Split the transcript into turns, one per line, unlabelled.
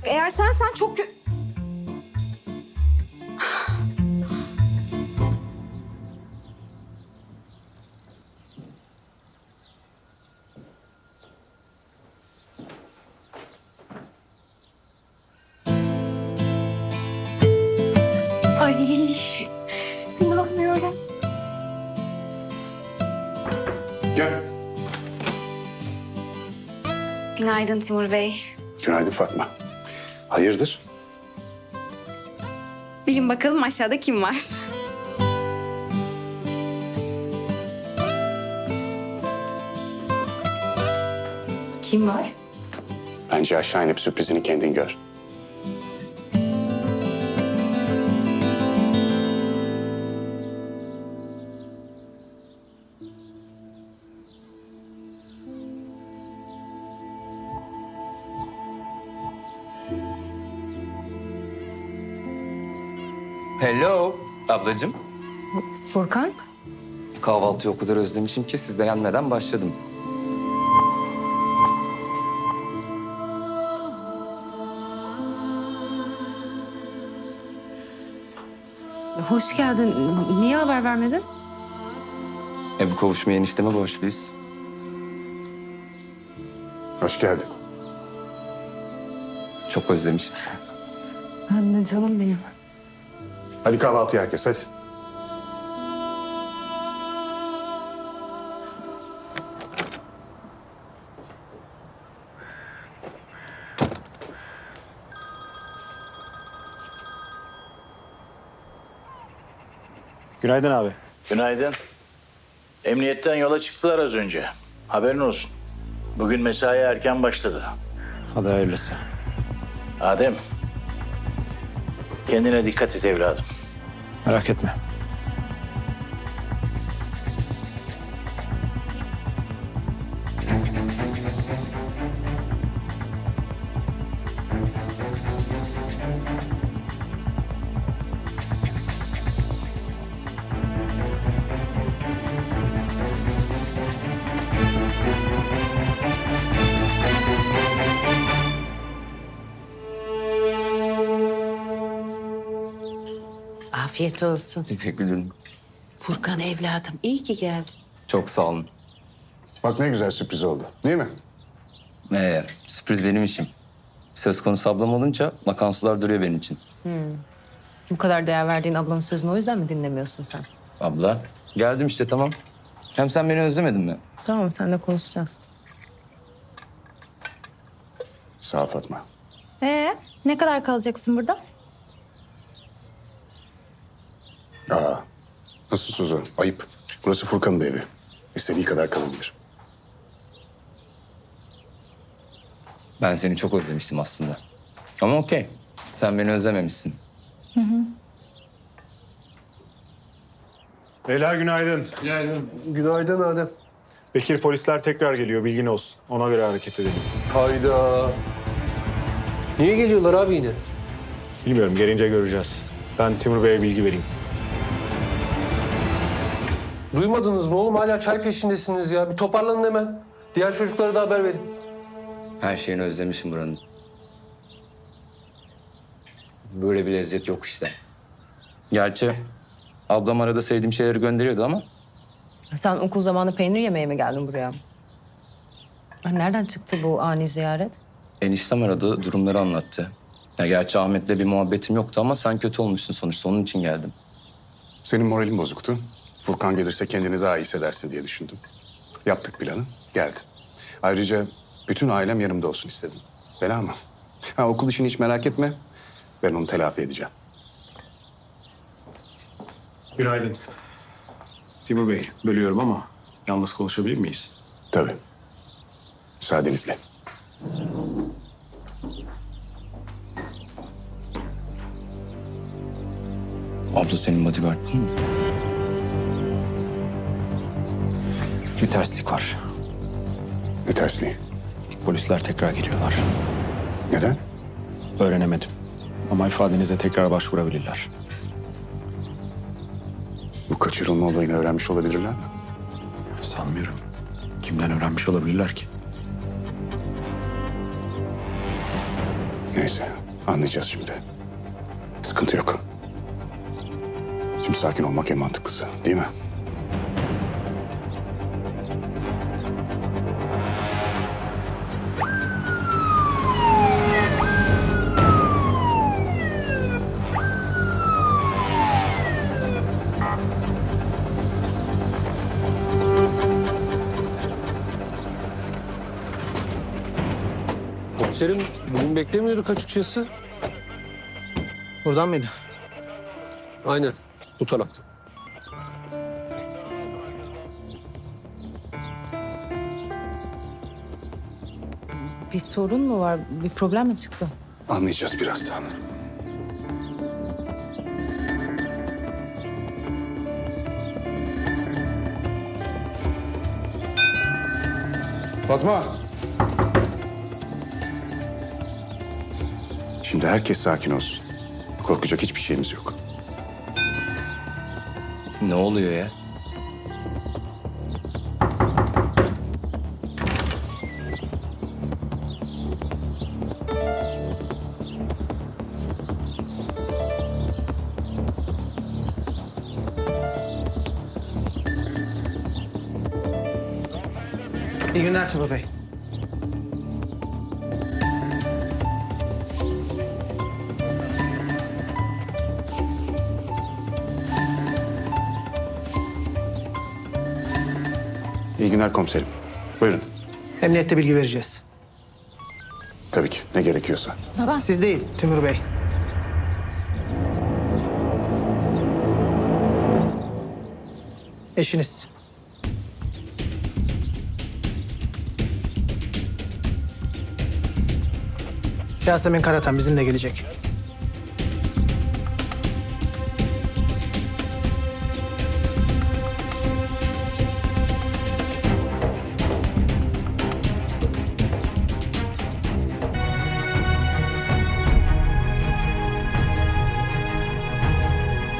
Eğer sensen çok kö... Ay, inanmıyorum.
Gel.
Günaydın Timur Bey.
Günaydın Fatma. Hayırdır?
Bilin bakalım aşağıda kim var? Kim var?
Bence aşağı inip sürprizini kendin gör.
Hello ablacığım.
Furkan?
Kahvaltıyı o kadar özlemişim ki siz de gelmeden başladım.
Hoş geldin. Niye haber vermedin?
E bu kavuşmaya enişteme borçluyuz.
Hoş geldin.
Çok özlemişim seni.
Ben de canım benim.
Hadi kahvaltı herkes hadi.
Günaydın abi.
Günaydın. Emniyetten yola çıktılar az önce. Haberin olsun. Bugün mesai erken başladı.
Hadi hayırlısı.
Adem, kendine dikkat et evladım.
Merak etme.
Afiyet olsun.
Teşekkür ederim.
Furkan evladım iyi ki geldin.
Çok sağ olun.
Bak ne güzel sürpriz oldu değil mi?
Ee, sürpriz benim işim. Söz konusu ablam olunca vakansılar duruyor benim için.
Bu kadar değer verdiğin ablanın sözünü o yüzden mi dinlemiyorsun sen?
Abla geldim işte tamam. Hem sen beni özlemedin mi?
Tamam seninle konuşacağız.
Sağ ol Fatma.
Ee, ne kadar kalacaksın burada?
Aa, nasıl söz o? Ayıp. Burası Furkan'ın da evi. İstediği kadar kalabilir.
Ben seni çok özlemiştim aslında. Ama okey. Sen beni özlememişsin.
Beyler günaydın.
Günaydın Adem.
Bekir polisler tekrar geliyor bilgin olsun. Ona göre hareket edelim.
Hayda. Niye geliyorlar abi yine?
Bilmiyorum gelince göreceğiz. Ben Timur Bey'e bilgi vereyim.
Duymadınız mı oğlum? Hala çay peşindesiniz ya. Bir toparlanın hemen. Diğer çocuklara da haber verin.
Her şeyini özlemişim buranın. Böyle bir lezzet yok işte. Gerçi ablam arada sevdiğim şeyleri gönderiyordu ama
Sen okul zamanı peynir yemeye mi geldin buraya? Nereden çıktı bu ani ziyaret?
eniştem aradı, durumları anlattı. Ya gerçi Ahmet'le bir muhabbetim yoktu ama sen kötü olmuşsun sonuçta onun için geldim.
Senin moralin bozuktu. Furkan gelirse kendini daha iyi hissedersin diye düşündüm. Yaptık planı. Geldi. Ayrıca bütün ailem yanımda olsun istedim. Fena mı? Ha, okul işini hiç merak etme. Ben onu telafi edeceğim.
Günaydın. Timur Bey bölüyorum ama yalnız konuşabilir miyiz?
Tabii. Müsaadenizle.
Abla senin bodyguard değil mi?
Bir terslik var.
Ne tersliği?
Polisler tekrar geliyorlar.
Neden?
Öğrenemedim. Ama ifadenize tekrar başvurabilirler.
Bu kaçırılma olayını öğrenmiş olabilirler mi?
Sanmıyorum. Kimden öğrenmiş olabilirler ki?
Ne Neyse anlayacağız şimdi. Sıkıntı yok. Şimdi sakin olmak en mantıklısı değil mi?
Komiserim bugün beklemiyorduk açıkçası.
Buradan mıydı?
Aynen bu tarafta.
Bir sorun mu var? Bir problem mi çıktı?
Anlayacağız birazdan. Fatma. Şimdi herkes sakin olsun. Korkacak hiçbir şeyimiz yok.
Ne oluyor ya?
İyi günler Timur Bey.
İyi günler komiserim. Buyurun.
Emniyette bilgi vereceğiz.
Tabii ki ne gerekiyorsa.
Siz değil Timur Bey. Eşiniz. Yasemin Karatan bizimle gelecek.